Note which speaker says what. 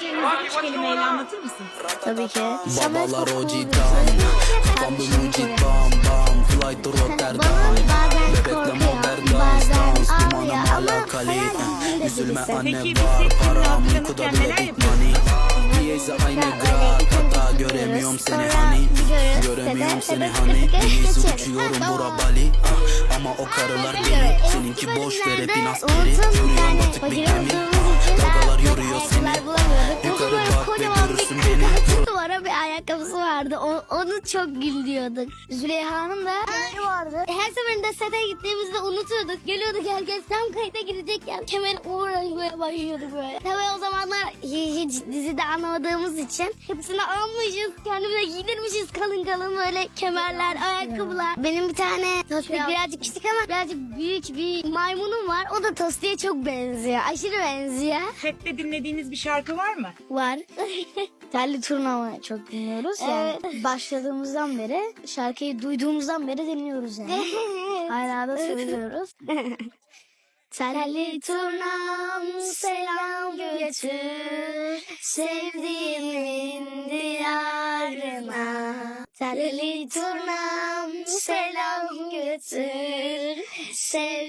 Speaker 1: Üç kelimeyle anlatır mısın?
Speaker 2: Tabii ki.
Speaker 3: Babalar o cidden Kafam bir mucit bam bam. Flight to Rotterdam.
Speaker 2: Bazen
Speaker 3: Bebekle
Speaker 2: korkuyor,
Speaker 3: modern
Speaker 2: bazen
Speaker 3: dans. Dans
Speaker 2: hayal gücünde
Speaker 3: Üzülme anne
Speaker 1: Peki biz
Speaker 3: var. Param uykuda bile money Diyeze aynı grad Hatta göremiyorum seni hani. Göremiyorum seni hani. Birisi uçuyorum bura Bali. Ah, Ama o karılar deli Seninki boş ver hep askeri Yürüyorum batık bir gemi. Dalgalar yoruyor
Speaker 2: Duvara bir ayakkabısı vardı. O- onu çok güldürüyorduk. Züleyha'nın da sete gittiğimizde unutuyorduk. Geliyorduk herkes tam kayıta gireceken kemer uğraşmaya başlıyorduk böyle. Tabii o zamanlar hiç, dizide anlamadığımız için hepsini almışız. Kendimize giydirmişiz kalın kalın böyle kemerler, ayakkabılar. Benim bir tane Tosti birazcık küçük ama birazcık büyük bir maymunum var. O da Tosti'ye çok benziyor. Aşırı benziyor.
Speaker 1: Sette dinlediğiniz bir şarkı var mı?
Speaker 2: Var.
Speaker 4: Telli turnavayı çok dinliyoruz yani. Başladığımızdan beri şarkıyı duyduğumuzdan beri dinliyoruz yani. Hala da söylüyoruz. Telli turnam selam götür sevdiğimin diyarına. Telli turnam selam götür sevdiğimin